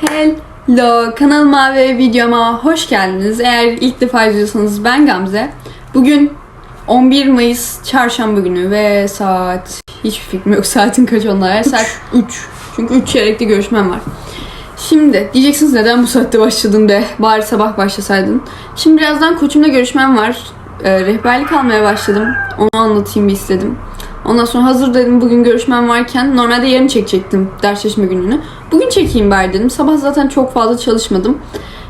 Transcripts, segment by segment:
Hello kanalıma ve videoma hoş geldiniz. Eğer ilk defa izliyorsanız ben Gamze. Bugün 11 Mayıs çarşamba günü ve saat hiçbir fikrim yok saatin kaç onlara. Saat 3. Çünkü 3 çeyrekte görüşmem var. Şimdi diyeceksiniz neden bu saatte başladın de bari sabah başlasaydın. Şimdi birazdan koçumla görüşmem var. Ee, rehberlik almaya başladım. Onu anlatayım bir istedim. Ondan sonra hazır dedim bugün görüşmem varken normalde yarın çekecektim ders çalışma gününü. Bugün çekeyim bari dedim. Sabah zaten çok fazla çalışmadım.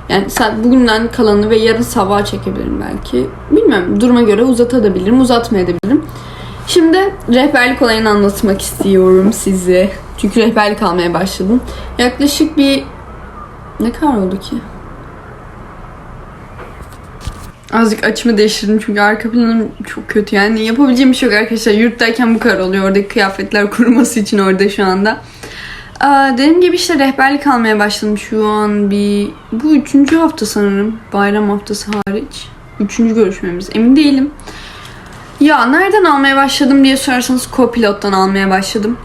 Yani saat bugünden kalanı ve yarın sabah çekebilirim belki. Bilmiyorum duruma göre uzatabilirim, uzatmayabilirim. Şimdi rehberlik olayını anlatmak istiyorum size. Çünkü rehberlik almaya başladım. Yaklaşık bir... Ne kadar oldu ki? Azıcık açımı değiştirdim çünkü arka planım çok kötü. Yani yapabileceğim bir şey yok arkadaşlar. Yurttayken bu kadar oluyor. Oradaki kıyafetler kuruması için orada şu anda. Aa, dediğim gibi işte rehberlik almaya başladım şu an bir... Bu üçüncü hafta sanırım. Bayram haftası hariç. Üçüncü görüşmemiz. Emin değilim. Ya nereden almaya başladım diye sorarsanız Copilot'tan almaya başladım.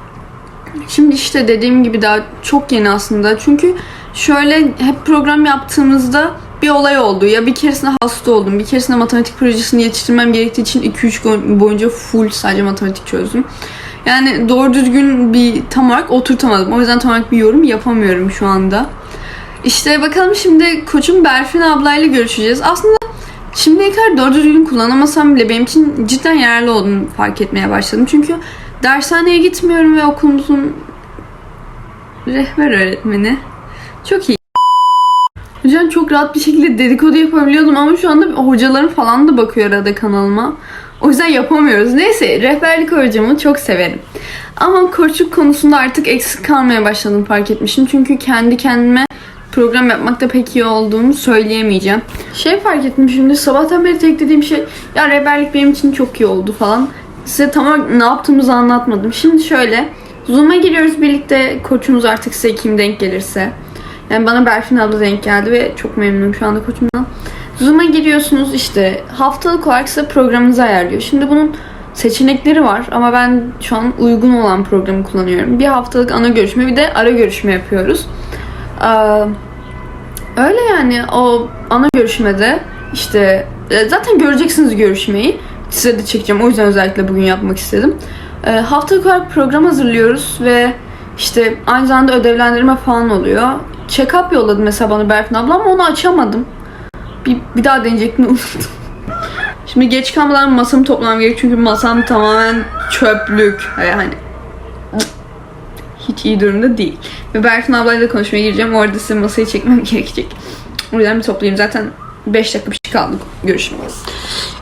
Şimdi işte dediğim gibi daha çok yeni aslında. Çünkü şöyle hep program yaptığımızda bir olay oldu. Ya bir keresinde hasta oldum. Bir keresinde matematik projesini yetiştirmem gerektiği için 2-3 gün boyunca full sadece matematik çözdüm. Yani doğru düzgün bir tam olarak oturtamadım. O yüzden tam olarak bir yorum yapamıyorum şu anda. İşte bakalım şimdi koçum Berfin ablayla görüşeceğiz. Aslında şimdiye kadar doğru düzgün kullanamasam bile benim için cidden yararlı olduğunu fark etmeye başladım. Çünkü dershaneye gitmiyorum ve okulumuzun rehber öğretmeni çok iyi. Hocam çok rahat bir şekilde dedikodu yapabiliyordum ama şu anda hocalarım falan da bakıyor arada kanalıma. O yüzden yapamıyoruz. Neyse rehberlik hocamı çok severim. Ama koçluk konusunda artık eksik kalmaya başladım fark etmişim. Çünkü kendi kendime program yapmakta pek iyi olduğumu söyleyemeyeceğim. Şey fark ettim şimdi sabahtan beri tek dediğim şey ya rehberlik benim için çok iyi oldu falan. Size tam ne yaptığımızı anlatmadım. Şimdi şöyle Zoom'a giriyoruz birlikte koçumuz artık size kim denk gelirse. Yani bana Berfin abla denk geldi ve çok memnunum şu anda koçumdan. Zoom'a giriyorsunuz işte haftalık olarak size programınızı ayarlıyor. Şimdi bunun seçenekleri var ama ben şu an uygun olan programı kullanıyorum. Bir haftalık ana görüşme bir de ara görüşme yapıyoruz. Ee, öyle yani o ana görüşmede işte e, zaten göreceksiniz görüşmeyi. Size de çekeceğim o yüzden özellikle bugün yapmak istedim. Ee, haftalık olarak program hazırlıyoruz ve işte aynı zamanda ödevlendirme falan oluyor. Check-up yolladı mesela bana Berfin abla ama onu açamadım. Bir, bir daha deneyecektim unuttum. Şimdi geç kalmadan masamı toplamam gerek çünkü masam tamamen çöplük. Yani hiç iyi durumda değil. Ve Berfin ablayla konuşmaya gireceğim. Orada size masayı çekmem gerekecek. O yüzden bir toplayayım. Zaten 5 dakika bir şey kaldı görüşmemiz.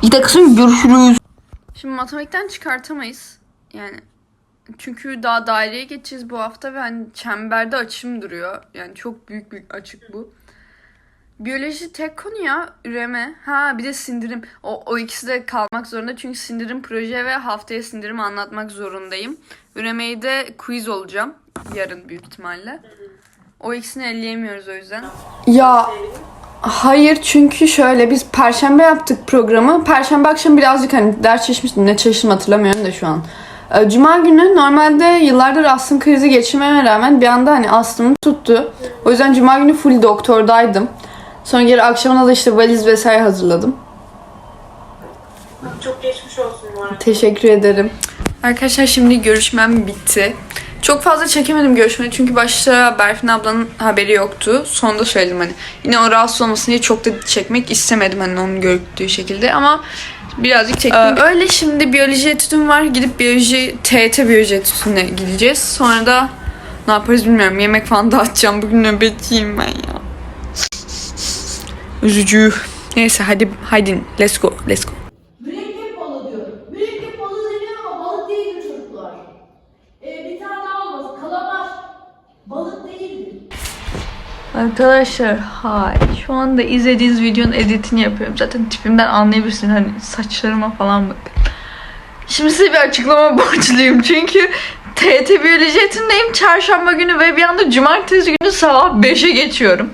İki dakika sonra görüşürüz. Şimdi matematikten çıkartamayız. Yani çünkü daha daireye geçeceğiz bu hafta ve hani çemberde açım duruyor. Yani çok büyük bir açık bu. Biyoloji tek konu ya. Üreme. Ha bir de sindirim. O, o ikisi de kalmak zorunda. Çünkü sindirim proje ve haftaya sindirim anlatmak zorundayım. Üremeyi de quiz olacağım. Yarın büyük ihtimalle. O ikisini elleyemiyoruz o yüzden. Ya Hayır çünkü şöyle biz perşembe yaptık programı. Perşembe akşam birazcık hani ders çalışmıştım. Ne çalıştım hatırlamıyorum da şu an. Ee, Cuma günü normalde yıllardır astım krizi geçirmeme rağmen bir anda hani astımım tuttu. O yüzden cuma günü full doktordaydım. Sonra geri akşamına da işte valiz vesaire hazırladım. Çok geçmiş olsun bu arada. Teşekkür ederim. Arkadaşlar şimdi görüşmem bitti. Çok fazla çekemedim görüşmeyi çünkü başta Berfin ablanın haberi yoktu. Sonunda söyledim hani. Yine o rahatsız olmasın diye çok da çekmek istemedim hani onun gördüğü şekilde ama birazcık çektim. Ee, öyle şimdi biyoloji etüdüm var. Gidip biyoloji, TET biyoloji etüdüne gideceğiz. Sonra da ne yaparız bilmiyorum. Yemek falan dağıtacağım. Bugün nöbetçiyim ben ya. Üzücü. Neyse hadi hadi let's go let's go. Arkadaşlar hay şu anda izlediğiniz videonun editini yapıyorum. Zaten tipimden anlayabilirsiniz hani saçlarıma falan bakın. Şimdi size bir açıklama borçluyum çünkü TT Biyoloji etindeyim çarşamba günü ve bir anda cumartesi günü sabah 5'e geçiyorum.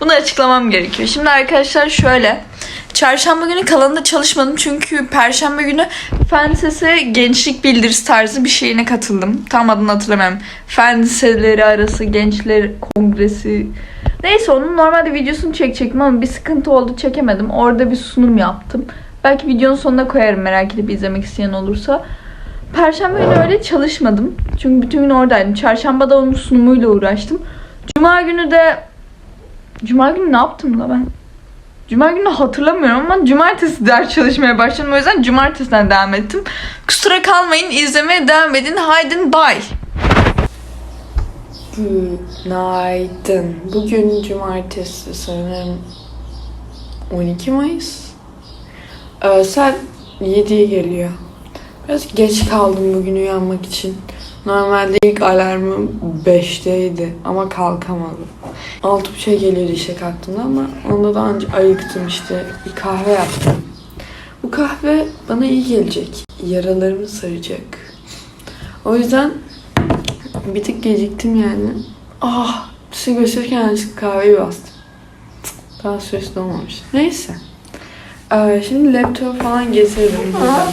Bunu açıklamam gerekiyor. Şimdi arkadaşlar şöyle. Çarşamba günü kalanında çalışmadım çünkü perşembe günü Fen Lisesi gençlik bildirisi tarzı bir şeyine katıldım. Tam adını hatırlamıyorum. Fen liseleri arası gençler kongresi. Neyse onun normalde videosunu çekecektim ama bir sıkıntı oldu çekemedim. Orada bir sunum yaptım. Belki videonun sonuna koyarım merak edip izlemek isteyen olursa. Perşembe günü öyle çalışmadım. Çünkü bütün gün oradaydım. Çarşamba da onun sunumuyla uğraştım. Cuma günü de... Cuma günü ne yaptım la ben? Cuma günü hatırlamıyorum ama cumartesi ders çalışmaya başladım. O yüzden cumartesiden devam ettim. Kusura kalmayın izlemeye devam edin. Haydin bye. Günaydın. Bugün cumartesi sanırım 12 Mayıs. Ee, saat 7'ye geliyor. Biraz geç kaldım bugün uyanmak için. Normalde ilk alarmım 5'teydi ama kalkamadım. 6.30'a geliyordu işe kalktığımda ama onda da anca ayıktım işte. Bir kahve yaptım. Bu kahve bana iyi gelecek. Yaralarımı saracak. O yüzden bir tık geciktim yani. Ah, size gösterirken yanlışlıkla kahveyi bastım. Daha süresi olmamış. Neyse. Ee, şimdi laptop falan getirdim burada.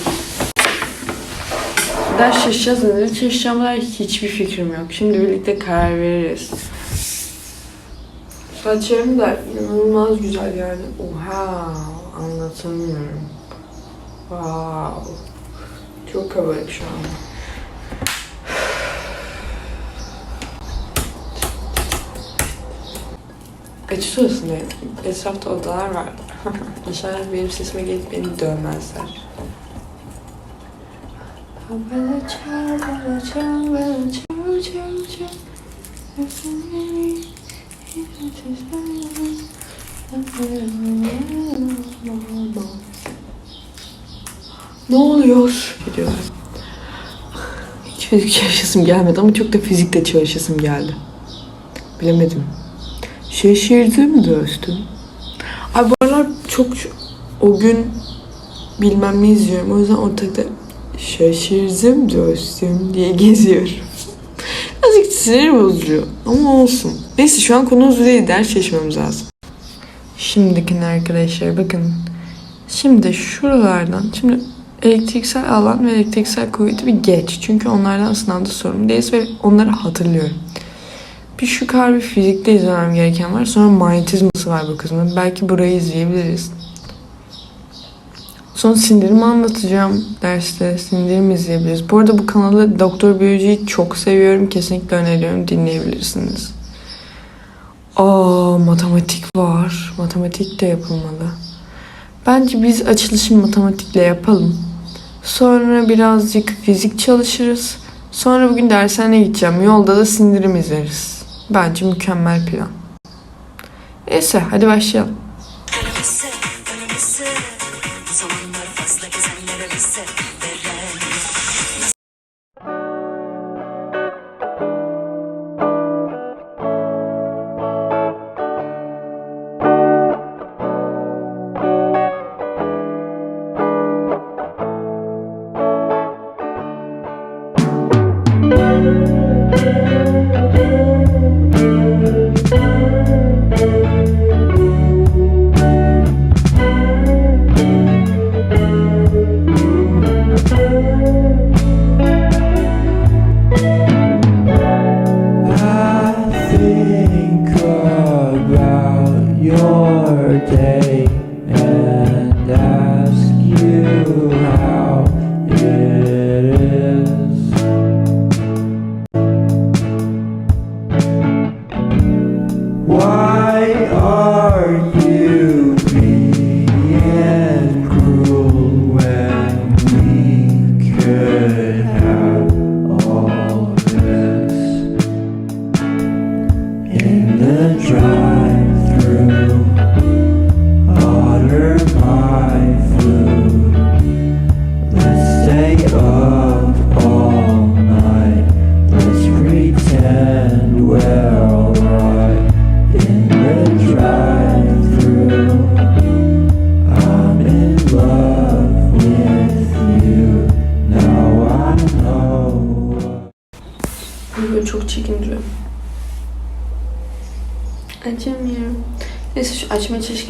Ders çalışacağız. Ne çalışacağıma dair hiçbir fikrim yok. Şimdi birlikte karar veririz. Saçlarım da inanılmaz güzel yani. Oha, anlatamıyorum. Wow. Çok kabarık şu an. Kaçı sırasındayım. Etrafta odalar var. İnşallah benim sesime gelip beni dövmezler. Çal, çal, bana çal, çal, çal. Ne oluyor? Gidiyorlar. Hiç fizik çalışasım gelmedi ama çok da fizikte çalışasım geldi. Bilemedim. Şaşırdım dostum. Ay bu aralar çok o gün bilmem ne izliyorum. O yüzden ortalıkta şaşırdım dostum diye geziyorum. Azıcık sinir bozucu ama olsun. Neyse şu an konumuz bu değil. Ders çalışmamız lazım. Şimdiki arkadaşlar bakın. Şimdi şuralardan şimdi elektriksel alan ve elektriksel kuvveti bir geç. Çünkü onlardan sınavda sorumluyuz ve onları hatırlıyorum. Bir şu kadar bir fizikte izlemem gereken var. Sonra manyetizması var bu kısmında. Belki burayı izleyebiliriz. Sonra sindirimi anlatacağım derste. Sindirim izleyebiliriz. Bu arada bu kanalı Doktor Biyoloji'yi çok seviyorum. Kesinlikle öneriyorum. Dinleyebilirsiniz. Aa matematik var. Matematik de yapılmalı. Bence biz açılışı matematikle yapalım. Sonra birazcık fizik çalışırız. Sonra bugün dershaneye gideceğim. Yolda da sindirim izleriz. Bence mükemmel plan. Neyse hadi başlayalım.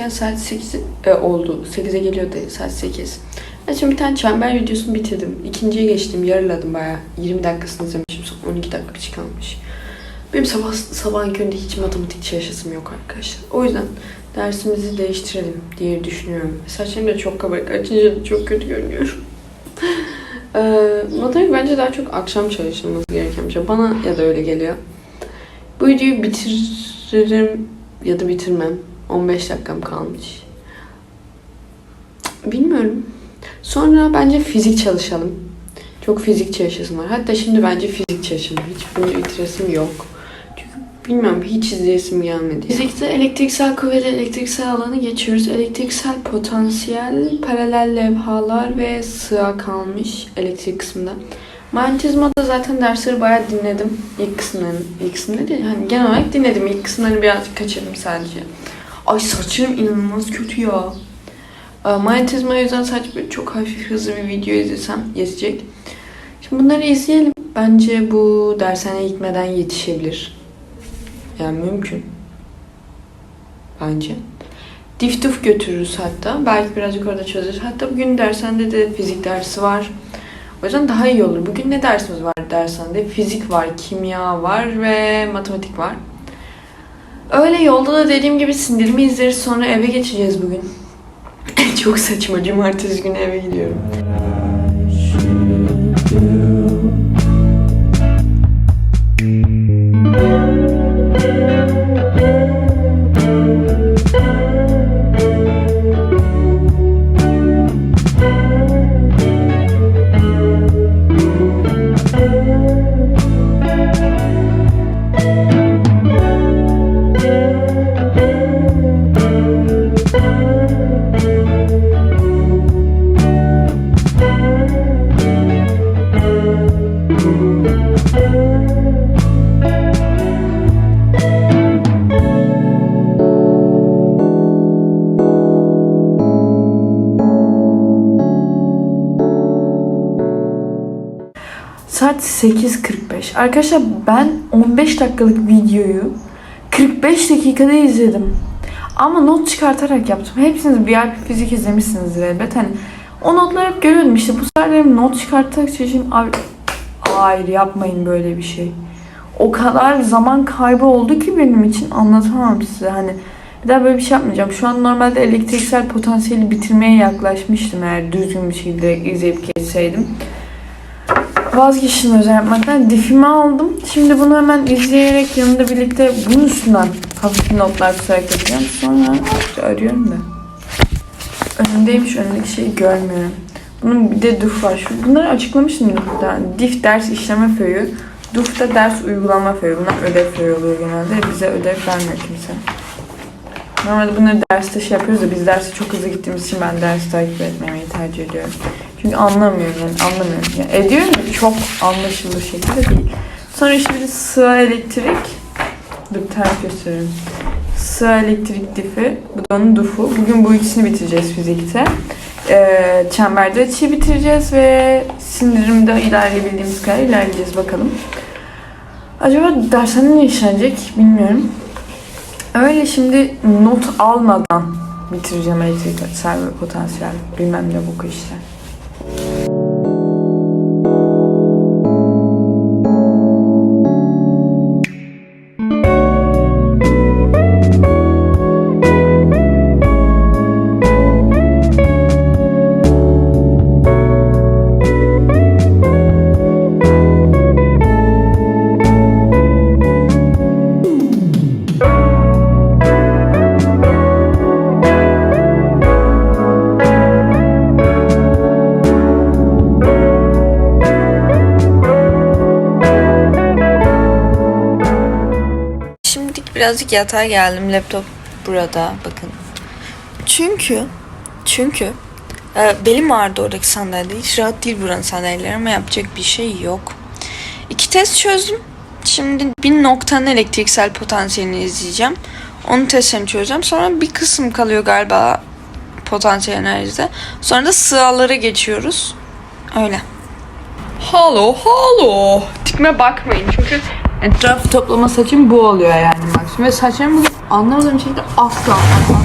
Çalışırken saat 8 e, oldu. 8'e geliyor da saat 8. Ben şimdi bir tane çember videosunu bitirdim. İkinciye geçtim. Yarıladım bayağı. 20 dakikasını izlemişim. Son 12 dakika bir. Benim sabah sabahın köründe hiç matematik çalışasım yok arkadaşlar. O yüzden dersimizi değiştirelim diye düşünüyorum. Saçlarım da çok kabarık. Açınca çok kötü görünüyorum. Ee, matematik bence daha çok akşam çalışılması gereken bir şey. Bana ya da öyle geliyor. Bu videoyu bitiririm ya da bitirmem. 15 dakikam kalmış. Bilmiyorum. Sonra bence fizik çalışalım. Çok fizik çalışasım var. Hatta şimdi bence fizik çalışalım. Hiç bunu bitiresim yok. Çünkü bilmiyorum hiç izleyesim gelmedi. Fizikte elektriksel kuvvet, elektriksel alanı geçiyoruz. Elektriksel potansiyel, paralel levhalar ve sığa kalmış elektrik kısmında. Manyetizmada zaten dersleri bayağı dinledim. İlk kısımlarını, ilk kısımları değil. Hani genel olarak dinledim. İlk kısımlarını birazcık kaçırdım sadece. Ay saçım inanılmaz kötü ya. Ee, Manyetizma yüzden sadece böyle çok hafif hızlı bir video izlesem yetecek. Şimdi bunları izleyelim. Bence bu dershaneye gitmeden yetişebilir. Yani mümkün. Bence. Diftuf götürürüz hatta. Belki birazcık orada çözeriz. Hatta bugün dershanede de fizik dersi var. O yüzden daha iyi olur. Bugün ne dersimiz var dershanede? Fizik var, kimya var ve matematik var. Öyle yolda da dediğim gibi sindirimi izleriz sonra eve geçeceğiz bugün. Çok saçma. Cumartesi günü eve gidiyorum. Saat 8.45. Arkadaşlar ben 15 dakikalık videoyu 45 dakikada izledim. Ama not çıkartarak yaptım. Hepsiniz bir fizik izlemişsinizdir elbet. Hani o notları hep görüyordum işte. Bu sefer dedim not çıkartarak çalışayım. Abi hayır yapmayın böyle bir şey. O kadar zaman kaybı oldu ki benim için anlatamam size. Hani bir daha böyle bir şey yapmayacağım. Şu an normalde elektriksel potansiyeli bitirmeye yaklaşmıştım eğer düzgün bir şekilde izleyip geçseydim. Vazgeçtim özel yapmaktan. Difimi aldım. Şimdi bunu hemen izleyerek yanında birlikte bunun üstünden hafif notlar tutarak yapacağım. Sonra işte arıyorum da. Önündeymiş. Önündeki şeyi görmüyorum. Bunun bir de DUF var. Şu, bunları açıklamıştım DUF'da. DIF ders işleme föyü. DUF da ders uygulama föyü. Bunlar ödev föyü oluyor genelde. Bize ödev vermiyor kimse. Normalde bunları derste şey yapıyoruz da biz derse çok hızlı gittiğimiz için ben ders takip etmemeyi tercih ediyorum. Çünkü anlamıyorum yani anlamıyorum. Yani ediyorum da çok anlaşılır şekilde değil. Sonra işte bir de sığa elektrik. Dur tarif gösteriyorum. Sığa elektrik difi. Bu da onun dufu. Bugün bu ikisini bitireceğiz fizikte. Ee, çemberde açıyı bitireceğiz ve sindirimde ilerleyebildiğimiz kadar ilerleyeceğiz bakalım. Acaba dershane ne işlenecek bilmiyorum. Öyle şimdi not almadan bitireceğim elektriksel ve potansiyel bilmem ne bu işte. Birazcık yatağa geldim. Laptop burada bakın. Çünkü çünkü e, belim ağrıdı oradaki sandalyede. Hiç rahat değil buranın sandalyeleri ama yapacak bir şey yok. İki test çözdüm. Şimdi bir noktanın elektriksel potansiyelini izleyeceğim. Onun testlerini çözeceğim. Sonra bir kısım kalıyor galiba potansiyel enerjide. Sonra da sığalara geçiyoruz. Öyle. Halo, halo. Tipime bakmayın çünkü etraf toplama saçım bu oluyor yani maksimum. Ve saçlarım bugün anlamadığım şekilde asla asla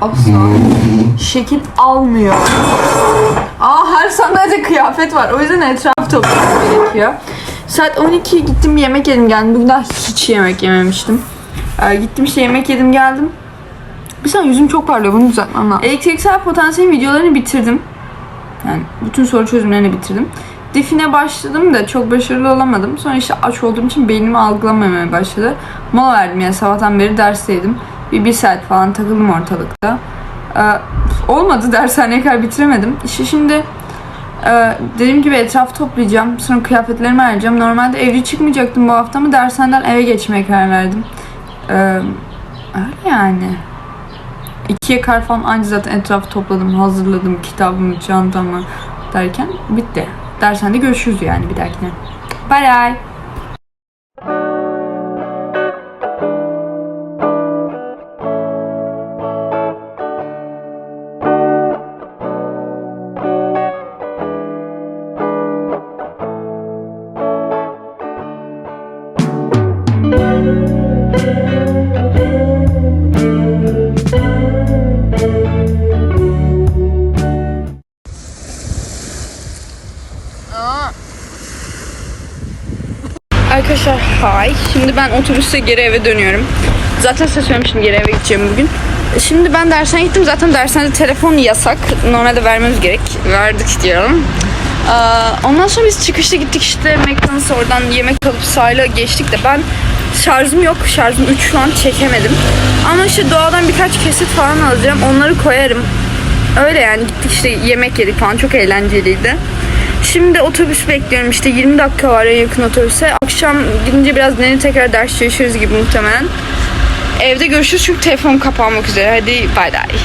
asla şekil almıyor. Aa her sandalyede kıyafet var. O yüzden etraf toplamam gerekiyor. Saat 12 gittim yemek yedim geldim. Bugün daha hiç yemek yememiştim. Ee, gittim işte yemek yedim geldim. Bir saniye yüzüm çok parlıyor bunu düzeltmem lazım. Elektriksel potansiyel videolarını bitirdim. Yani bütün soru çözümlerini bitirdim. Define başladım da çok başarılı olamadım. Sonra işte aç olduğum için beynimi algılamamaya başladı. Mola verdim yani sabahtan beri dersteydim. Bir, bir saat falan takıldım ortalıkta. Ee, olmadı dershaneye kadar bitiremedim. İşte şimdi e, dediğim gibi etraf toplayacağım. Sonra kıyafetlerimi ayıracağım. Normalde evde çıkmayacaktım bu hafta ama dershaneden eve geçmeye karar verdim. Ee, öyle yani. İkiye kar falan anca zaten etrafı topladım, hazırladım kitabımı, çantamı derken bitti. Dershanede görüşürüz yani bir dahakine. Bye bye. Hay. Şimdi ben otobüste geri eve dönüyorum. Zaten size söylemiştim geri eve gideceğim bugün. Şimdi ben dershaneye gittim. Zaten dershanede telefon yasak. Normalde vermemiz gerek. Verdik diyorum. Ondan sonra biz çıkışta gittik işte McDonald's oradan yemek alıp sahile geçtik de ben şarjım yok. Şarjım 3 şu an çekemedim. Ama işte doğadan birkaç kesit falan alacağım. Onları koyarım. Öyle yani gittik işte yemek yedik falan. Çok eğlenceliydi. Şimdi otobüs bekliyorum işte 20 dakika var en yakın otobüse. Akşam gidince biraz dinlenip tekrar ders çalışırız gibi muhtemelen. Evde görüşürüz çünkü telefon kapanmak üzere. Hadi bay bay.